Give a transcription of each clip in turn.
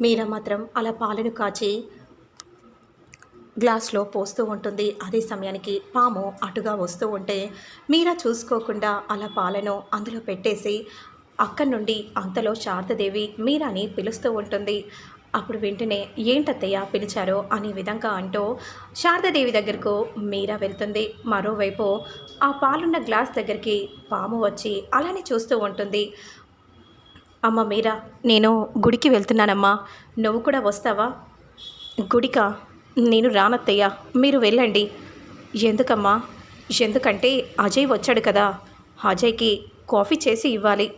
మీరా మాత్రం అలా పాలను కాచి గ్లాస్లో పోస్తూ ఉంటుంది. అదే సమయానికి పాము అటుగా వస్తూ ఉంటే మీరా చూసుకోకుండా అలా పాలను అందులో పెట్టేసి అక్కడి నుండి అంతలో శారదాదేవి మీరాని పిలుస్తూ ఉంటుంది. అప్పుడు వెంటనే ఏంటత్తయ్య పిలిచారో? అనే విధంగా అంటూ శారదాదేవి దగ్గరకు మీరా వెళ్తుంది. మరోవైపు ఆ పాలున్న గ్లాస్ దగ్గరికి పాము వచ్చి అలానే చూస్తూ ఉంటుంది. అమ్మ మీరా నేను గుడికి వెళ్తున్నానమ్మా. నువ్వు కూడా వస్తావా? గుడికా? నేను రానత్తయ్య మీరు వెళ్ళండి. ఎందుకమ్మా? ఎందుకంటే అజయ్ వచ్చాడు కదా. అజయ్కి కాఫీ చేసి ఇవ్వాలి.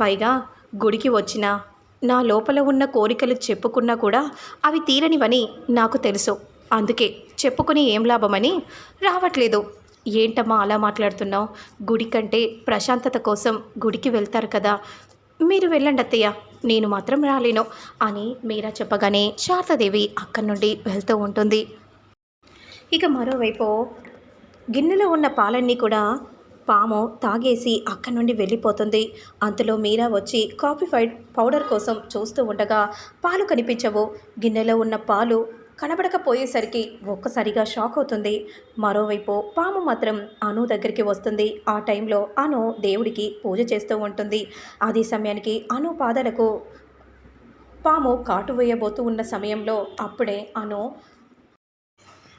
పైగా గుడికి వచ్చిన నా లోపల ఉన్న కోరికలు చెప్పుకున్నా కూడా అవి తీరనివని నాకు తెలుసు. అందుకే చెప్పుకుని ఏం లాభమని రావట్లేదు. ఏంటమ్మా అలా మాట్లాడుతున్నావు? గుడి కంటే ప్రశాంతత కోసం గుడికి వెళ్తారు కదా. మీరు వెళ్ళండి అత్తయ్య. నేను మాత్రం రాలేను అని మీరా చెప్పగానే శారదాదేవి అక్కడి నుండి వెళ్తూ ఉంటుంది. ఇక మరోవైపు గిన్నెలో ఉన్న పాలన్నీ కూడా పాము తాగేసి అక్కడి నుండి వెళ్ళిపోతుంది. అంతలో మీరా వచ్చి కాఫీ పౌడర్ కోసం చూస్తూ ఉండగా పాలు కనిపించవు. గిన్నెలో ఉన్న పాలు కనబడకపోయేసరికి ఒక్కసారిగా షాక్ అవుతుంది. మరోవైపు పాము మాత్రం అను దగ్గరికి వస్తుంది. ఆ టైంలో అను దేవుడికి పూజ చేస్తూ ఉంటుంది. అదే సమయానికి అను పాదాలకు పాము కాటు వేయబోతూ ఉన్న సమయంలో అప్పుడే అను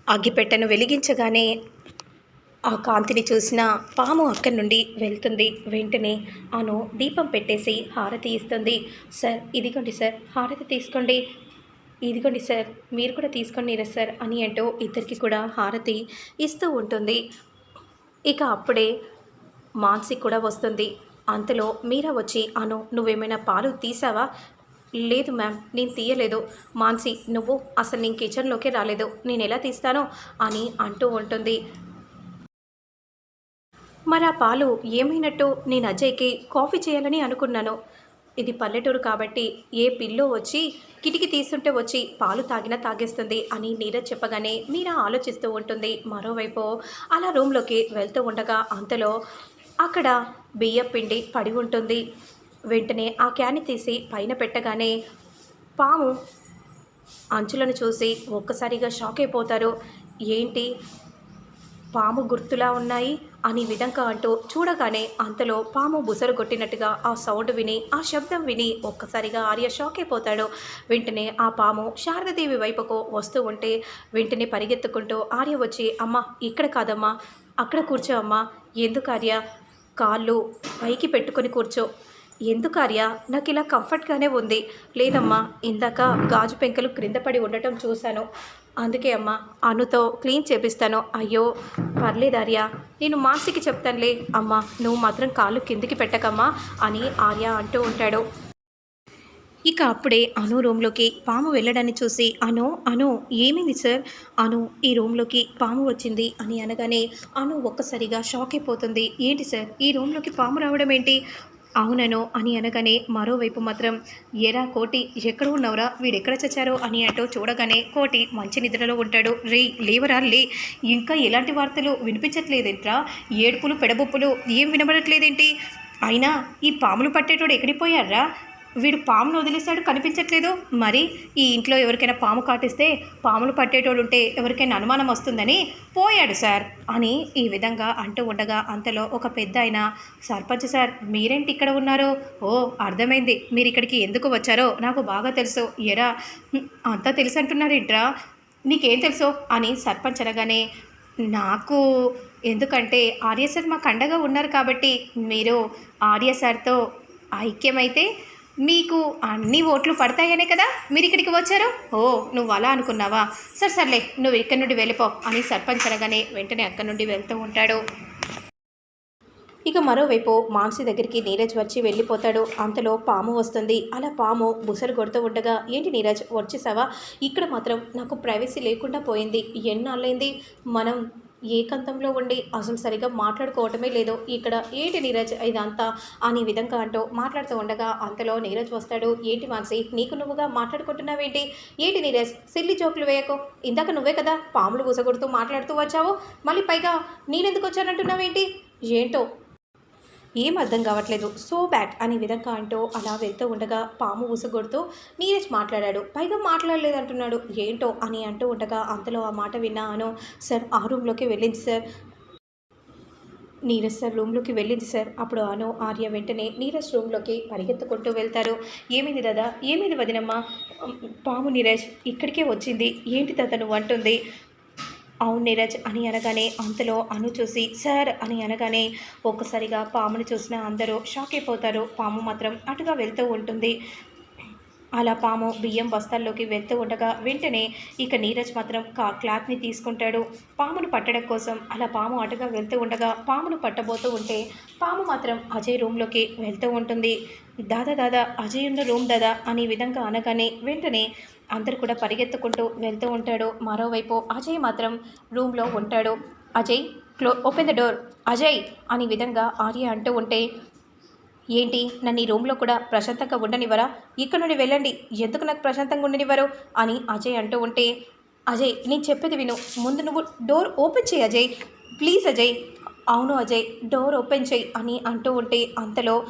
అగ్గిపెట్టెను వెలిగించగానే ఆ కాంతిని చూసిన పాము అక్కడి నుండి వెళ్తుంది. వెంటనే అను దీపం పెట్టేసి హారతి ఇస్తుంది. సార్ ఇదిగోండి సార్ హారతి తీసుకోండి. ఇదిగోండి సార్ మీరు కూడా తీసుకొని రా సార్ అని అంటూ ఇద్దరికి కూడా హారతి ఇస్తూ ఉంటుంది. ఇక అప్పుడే మాన్సి కూడా వస్తుంది. అంతలో మీరా వచ్చి అను నువ్వేమైనా పాలు తీసావా? లేదు మ్యామ్ నేను తీయలేదు. మాన్సి నువ్వు అసలు నేను కిచెన్లోకి రాలేదు. నేను ఎలా తీస్తానో? అని అంటూ ఉంటుంది. మరి ఆ పాలు ఏమైనట్టు నేను అజయ్కి కాఫీ చేయాలని అనుకున్నాను. ఇది పల్లెటూరు కాబట్టి ఏ పిల్లో వచ్చి కిటికీ తీస్తుంటే వచ్చి పాలు తాగినా తాగేస్తుంది అని నీరజ్ చెప్పగానే మీరా ఆలోచిస్తూ ఉంటుంది. మరోవైపు అలా రూమ్లోకి వెళ్తూ ఉండగా అంతలో అక్కడ బియ్యం పిండి పడి ఉంటుంది. వెంటనే ఆ క్యాన్ని తీసి పైన పెట్టగానే పాము అంచులను చూసి ఒక్కసారిగా షాక్ అయిపోతారు. ఏంటి? పాము గుర్తులా ఉన్నాయి అని విధంగా అంటూ చూడగానే అంతలో పాము బుసరు కొట్టినట్టుగా ఆ సౌండ్ విని ఆ శబ్దం విని ఒక్కసారిగా ఆర్య షాక్ అయిపోతాడు. వెంటనే ఆ పాము శారదాదేవి వైపుకు వస్తూ ఉంటే వెంటనే పరిగెత్తుకుంటూ ఆర్య వచ్చి అమ్మ ఇక్కడ కాదమ్మా అక్కడ కూర్చో అమ్మా. ఎందుకు ఆర్య? కాళ్ళు పైకి పెట్టుకొని కూర్చో. ఎందుకు ఆర్య? నాకు ఇలా కంఫర్ట్గానే ఉంది. లేదమ్మా ఇందాక గాజు పెంకలు క్రింద పడి ఉండటం చూశాను. అందుకే అమ్మా అనుతో క్లీన్ చేపిస్తాను. అయ్యో పర్లేదు ఆర్య నేను మాసికి చెప్తానులే. అమ్మా నువ్వు మాత్రం కాళ్ళు కిందికి పెట్టకమ్మా అని ఆర్య అంటూ ఉంటాడు. ఇక అప్పుడే అను రూమ్లోకి పాము వెళ్ళడాన్ని చూసి అను అను ఏమింది సార్? అను ఈ రూమ్లోకి పాము వచ్చింది అని అనగానే అను ఒక్కసారిగా షాక్ అయిపోతుంది. ఏంటి సార్? ఈ రూమ్లోకి పాము రావడం ఏంటి అవునను అని అనగానే మరోవైపు మాత్రం ఎరా కోటి ఎక్కడ ఉన్నావురా? వీడెక్కడ చచ్చారో? అని అంటూ చూడగానే కోటి మంచి నిద్రలో ఉంటాడు. రే లేవరా లే. ఇంకా ఎలాంటి వార్తలు? వినిపించట్లేదేంట్రా? ఏడుపులు పెడబొప్పులు ఏం వినబడట్లేదేంటి? అయినా ఈ పాములు పట్టేటోడు ఎక్కడిపోయారా వీడు పామును వదిలేశాడు కనిపించట్లేదు. మరి ఈ ఇంట్లో ఎవరికైనా పాము కాటిస్తే పాములు పట్టేటోడు ఉంటే ఎవరికైనా అనుమానం వస్తుందని పోయాడు సార్ అని ఈ విధంగా అంటూ ఉండగా అంతలో ఒక పెద్ద ఆయన సర్పంచ్ సార్ మీరేంటి ఇక్కడ ఉన్నారో? ఓ అర్థమైంది. మీరు ఇక్కడికి ఎందుకు వచ్చారో నాకు బాగా తెలుసు. ఎరా అంతా తెలుసు అంటున్నారేంట్రా నీకేం తెలుసు? అని సర్పంచ్ అనగానే నాకు ఎందుకంటే ఆర్య సార్ మాకు అండగా ఉన్నారు కాబట్టి మీరు ఆర్య సార్తో ఐక్యమైతే మీకు అన్ని ఓట్లు పడతాయనే కదా? మీరు ఇక్కడికి వచ్చారు? ఓ నువ్వు అలా అనుకున్నావా? సరే సర్లే నువ్వు ఇక్కడి నుండి వెళ్ళిపో అని సర్పంచ్ అనగానే వెంటనే అక్కడి నుండి వెళ్తూ ఉంటాడు. ఇక మరోవైపు మాన్సీ దగ్గరికి నీరజ్ వచ్చి వెళ్ళిపోతాడు. అంతలో పాము వస్తుంది. అలా పాము బుసలు కొడుతూ ఉండగా ఏంటి నీరజ్ వచ్చేసావా? ఇక్కడ మాత్రం నాకు ప్రైవసీ లేకుండా పోయింది. ఎన్నాళ్ళైంది? మనం ఏకాంతంలో ఉండి అసలు సరిగా మాట్లాడుకోవటమే లేదు ఇక్కడ ఏంటి నీరజ్ ఇదంతా అనే విధంగా అంటూ మాట్లాడుతూ ఉండగా అంతలో నీరజ్ వస్తాడు. ఏంటి మాన్సి నీకు నువ్వుగా మాట్లాడుకుంటున్నావేంటి? ఏంటి నీరజ్ సిల్లి జోకులు వేయకు. ఇందాక నువ్వే కదా పాములు బుసగొడుతూ మాట్లాడుతూ వచ్చావు. మళ్ళీ పైగా నేనెందుకు వచ్చానంటున్నావేంటి? ఏంటో ఏం అర్థం కావట్లేదు. సో బ్యాడ్ అనే విధంగా అంటూ అలా వెళ్తూ ఉండగా పాము ఊసగొడుతూ నీరజ్ మాట్లాడాడు. పైగా మాట్లాడలేదు అంటున్నాడు ఏంటో? అని అంటూ ఉండగా అంతలో ఆ మాట విన్నాను సార్ ఆ రూమ్లోకి వెళ్ళింది సార్. నీరజ్ సార్ రూమ్లోకి వెళ్ళింది సార్. అప్పుడు అను ఆర్య వెంటనే నీరజ్ రూమ్లోకి పరిగెత్తుకుంటూ వెళ్తారు. ఏమిది దాదా? ఏమిది వదినమ్మా? పాము నీరజ్ ఇక్కడికే వచ్చింది. ఏంటి దాదా నువ్వు అంటుంది. అవును నీరజ్ అని అనగానే అంతలో అను చూసి సార్ అని అనగానే ఒక్కసారిగా పాముని చూసిన అందరూ షాక్ అయిపోతారు. పాము మాత్రం అటుగా వెళ్తూ ఉంటుంది. అలా పాము బియ్యం బస్తాల్లోకి వెళ్తూ ఉండగా వెంటనే ఇక నీరజ్ మాత్రం కా క్లాత్ని తీసుకుంటాడు. పామును పట్టడం కోసం అలా పాము అటుగా వెళ్తూ ఉండగా పామును పట్టబోతూ ఉంటే పాము మాత్రం అజయ్ రూమ్లోకి వెళ్తూ ఉంటుంది. దాదా దాదా అజయ్ ఉన్న రూమ్ దాదా అనే విధంగా అనగానే వెంటనే అందరు కూడా పరిగెత్తుకుంటూ వెళ్తూ ఉంటాడు. మరోవైపు అజయ్ మాత్రం రూమ్లో ఉంటాడు. Ajay క్లో open the door Ajay అనే విధంగా ఆర్య అంటూ ఉంటే ఏంటి? నన్ను ఈ రూమ్లో కూడా ప్రశాంతంగా ఉండనివ్వరా? ఇక్కడ నుండి వెళ్ళండి. ఎందుకు నాకు ప్రశాంతంగా ఉండనివ్వరు? అని అజయ్ అంటూ ఉంటే అజయ్ నేను చెప్పేది విను. ముందు నువ్వు డోర్ ఓపెన్ చేయి అజయ్. ప్లీజ్ అజయ్. అవును అజయ్ డోర్ ఓపెన్ చేయి అని అంటూ ఉంటే అంతలో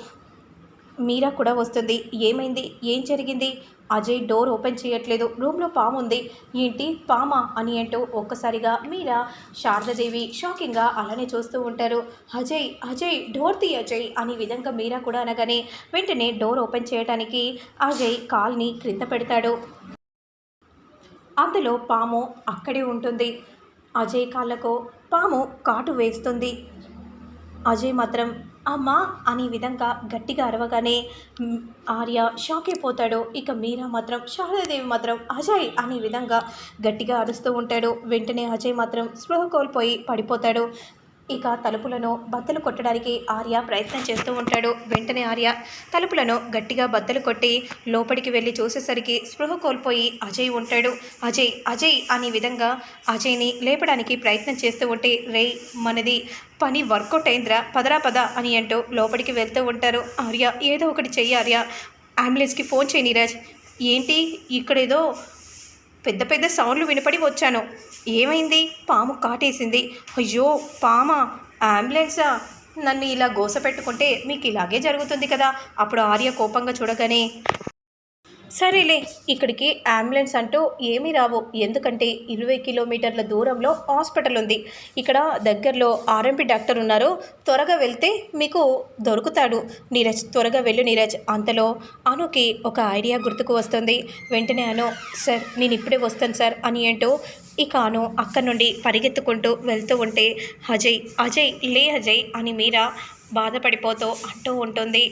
మీరా కూడా వస్తుంది. ఏమైంది? ఏం జరిగింది? అజయ్ డోర్ ఓపెన్ చేయట్లేదు. రూమ్లో పాము ఉంది. ఏంటి? పామా అని అంటూ ఒక్కసారిగా మీరా శారదాదేవి షాకింగ్గా అలానే చూస్తూ ఉంటారు. అజయ్ అజయ్ డోర్ తీ అజయ్ అని విధంగా మీరా కూడా అనగానే వెంటనే డోర్ ఓపెన్ చేయడానికి అజయ్ కాల్ని క్రింద పెడతాడు. అందులో పాము అక్కడే ఉంటుంది. అజయ్ కాళ్ళకు పాము కాటు వేస్తుంది. అజయ్ మాత్రం అమ్మా అనే విధంగా గట్టిగా అరవగానే ఆర్య షాక్ అయిపోతాడు. ఇక మీరా మాత్రం శారదాదేవి మాత్రం అజయ్ అనే విధంగా గట్టిగా అరుస్తూ ఉంటాడు. వెంటనే అజయ్ మాత్రం స్పృహ కోల్పోయి పడిపోతాడు. ఇక తలుపులను బద్దలు కొట్టడానికి ఆర్య ప్రయత్నం చేస్తూ ఉంటాడు. వెంటనే ఆర్య తలుపులను గట్టిగా బద్దలు కొట్టి లోపలికి వెళ్ళి చూసేసరికి స్పృహ కోల్పోయి అజయ్ ఉంటాడు. అజయ్ అజయ్ అనే విధంగా అజయ్ని లేపడానికి ప్రయత్నం చేస్తూ ఉంటే రే మనది పని వర్కౌట్ అయిందిరా పదరా పద అని అంటూ లోపలికి వెళ్తూ ఉంటారు. ఆర్య ఏదో ఒకటి చెయ్యి ఆర్య అంబులెన్స్కి ఫోన్ చేయి నీరజ్. ఏంటి? ఇక్కడేదో పెద్ద పెద్ద సౌండ్లు వినపడి వచ్చాను. ఏమైంది? పాము కాటేసింది. అయ్యో పామ? అంబులెన్సా? నన్ను ఇలా గోస పెట్టుకుంటే మీకు ఇలాగే జరుగుతుంది కదా. అప్పుడు ఆర్య కోపంగా చూడగానే సరేలే ఇక్కడికి అంబులెన్స్ అంటూ ఏమీ రావు. ఎందుకంటే ఇరవై కిలోమీటర్ల దూరంలో హాస్పిటల్ ఉంది. ఇక్కడ దగ్గరలో ఆర్ఎంపీ డాక్టర్ ఉన్నారు. త్వరగా వెళ్తే మీకు దొరుకుతాడు. నీరజ్ త్వరగా వెళ్ళు నీరజ్. అంతలో అనుకి ఒక ఐడియా గుర్తుకు వస్తుంది. వెంటనే అను సార్ నేను ఇప్పుడే వస్తాను సార్ అని ఏంటో ఇక అను అక్కడి నుండి పరిగెత్తుకుంటూ వెళ్తూ ఉంటే అజయ్ అజయ్ లే అజయ్ అని మీరా బాధపడిపోతూ అంటూ ఉంటుంది.